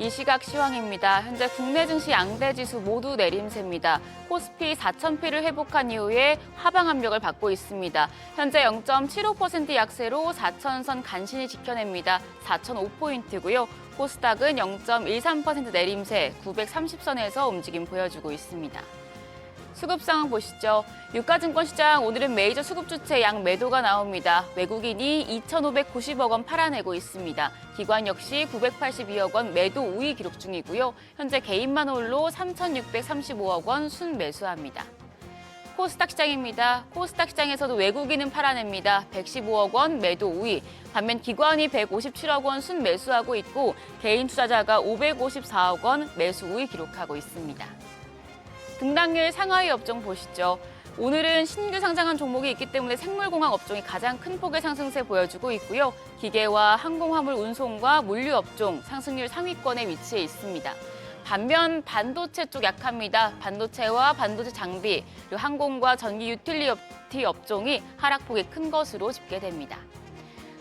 이 시각 시황입니다. 현재 국내 증시 양대 지수 모두 내림세입니다. 코스피 4,000피를 회복한 이후에 하방 압력을 받고 있습니다. 현재 0.75% 약세로 4,000선 간신히 지켜냅니다. 4,005포인트고요. 코스닥은 0.13% 내림세 930선에서 움직임 보여주고 있습니다. 수급 상황 보시죠. 유가증권 시장 오늘은 메이저 수급 주체 양 매도가 나옵니다. 외국인이 2,590억 원 팔아내고 있습니다. 기관 역시 982억 원 매도 우위 기록 중이고요. 현재 개인만 홀로 3,635억 원 순매수합니다. 코스닥 시장입니다. 코스닥 시장에서도 외국인은 팔아냅니다. 115억 원 매도 우위. 반면 기관이 157억 원 순매수하고 있고 개인 투자자가 554억 원 매수 우위 기록하고 있습니다. 등락률 상하이 업종 보시죠. 오늘은 신규 상장한 종목이 있기 때문에 생물공학 업종이 가장 큰 폭의 상승세 보여주고 있고요. 기계와 항공화물 운송과 물류 업종 상승률 상위권에 위치해 있습니다. 반면 반도체 쪽 약합니다. 반도체와 반도체 장비, 그리고 항공과 전기 유틸리티 업종이 하락폭이 큰 것으로 집계됩니다.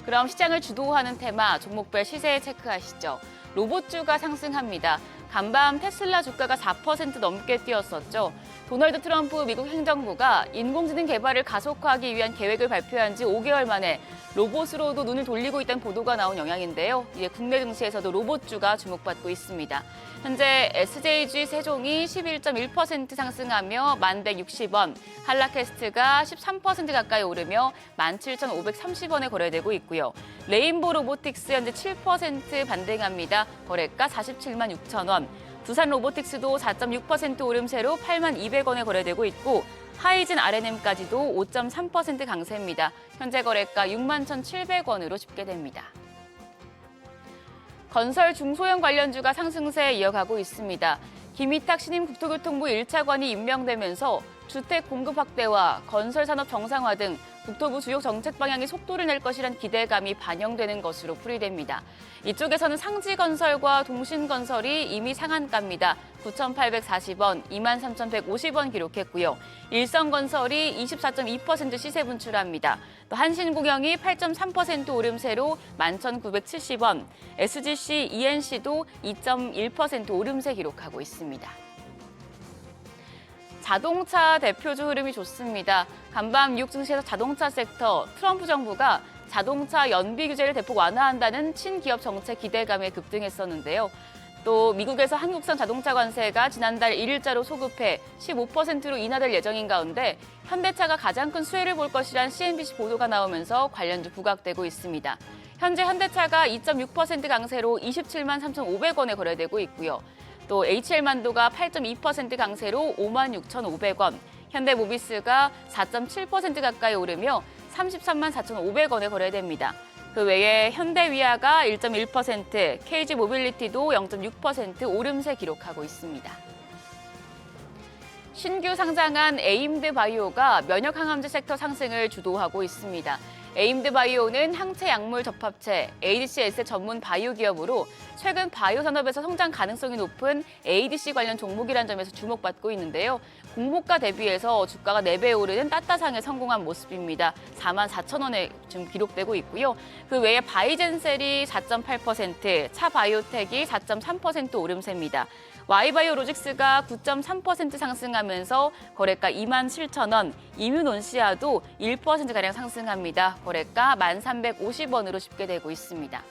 그럼 시장을 주도하는 테마 종목별 시세 체크하시죠. 로봇주가 상승합니다. 간밤 테슬라 주가가 4% 넘게 뛰었었죠. 도널드 트럼프 미국 행정부가 인공지능 개발을 가속화하기 위한 계획을 발표한 지 5개월 만에 로봇으로도 눈을 돌리고 있다는 보도가 나온 영향인데요. 이제 국내 증시에서도 로봇주가 주목받고 있습니다. 현재 SJG 세종이 11.1% 상승하며 1,160원, 한라캐스트가 13% 가까이 오르며 17,530원에 거래되고 있고요. 레인보 로보틱스 현재 7% 반등합니다. 거래가 47만 6천 원. 두산 로보틱스도 4.6% 오름세로 8만 200원에 거래되고 있고 하이진 RNM까지도 5.3% 강세입니다. 현재 거래가 6만 1,700원으로 집계됩니다. 건설 중소형 관련주가 상승세 이어가고 있습니다. 김희탁 신임 국토교통부 1차관이 임명되면서 주택 공급 확대와 건설 산업 정상화 등 국토부 주요 정책 방향이 속도를 낼 것이란 기대감이 반영되는 것으로 풀이됩니다. 이쪽에서는 상지 건설과 동신 건설이 이미 상한가입니다. 9,840원, 23,150원 기록했고요. 일성건설이 24.2% 시세 분출합니다. 또 한신공영이 8.3% 오름세로 11,970원, SGC, ENC도 2.1% 오름세 기록하고 있습니다. 자동차 대표주 흐름이 좋습니다. 간밤 미국 증시에서 자동차 섹터 트럼프 정부가 자동차 연비 규제를 대폭 완화한다는 친기업 정책 기대감에 급등했었는데요. 또 미국에서 한국산 자동차 관세가 지난달 1일자로 소급해 15%로 인하될 예정인 가운데 현대차가 가장 큰 수혜를 볼 것이란 CNBC 보도가 나오면서 관련주 부각되고 있습니다. 현재 현대차가 2.6% 강세로 27만 3,500원에 거래되고 있고요. 또 HL만도가 8.2% 강세로 5만 6,500원, 현대모비스가 4.7% 가까이 오르며 33만 4,500원에 거래됩니다. 그 외에 현대위아가 1.1%, KG모빌리티도 0.6% 오름세 기록하고 있습니다. 신규 상장한 에임드 바이오가 면역 항암제 섹터 상승을 주도하고 있습니다. 에임드 바이오는 항체 약물 접합체 ADCS 전문 바이오 기업으로 최근 바이오 산업에서 성장 가능성이 높은 ADC 관련 종목이라는 점에서 주목받고 있는데요. 공모가 대비해서 주가가 4배 오르는 따따상에 성공한 모습입니다. 4만 4천 원에 지금 기록되고 있고요. 그 외에 바이젠셀이 4.8%, 차바이오텍이 4.3% 오름세입니다. 와이바이오로직스가 9.3% 상승하면서 거래가 2만 7천 원, 이뮤논시아도 1%가량 상승합니다. 거래가 1,350원으로 집계되고 있습니다.